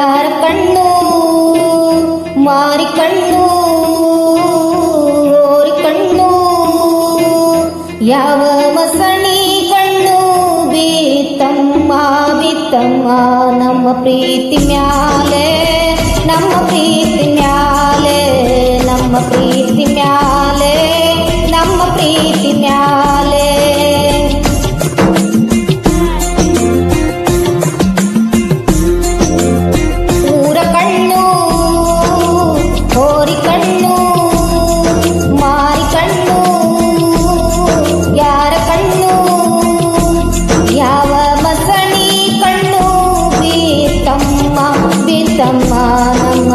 കണ്ണു മാറിക്കണ്ണു ഓറിക്കണ്ണു യാവ മസണി കണ്ണു വീത്തമ്മ നമ്മ പ്രീതി മ്യാലേ നമ്മ പ്രീതി മ്യാലേ നമ്മ പ്രീതി മ്യാ ಪ್ರೀತಮ್ಮ ನಮ್ಮ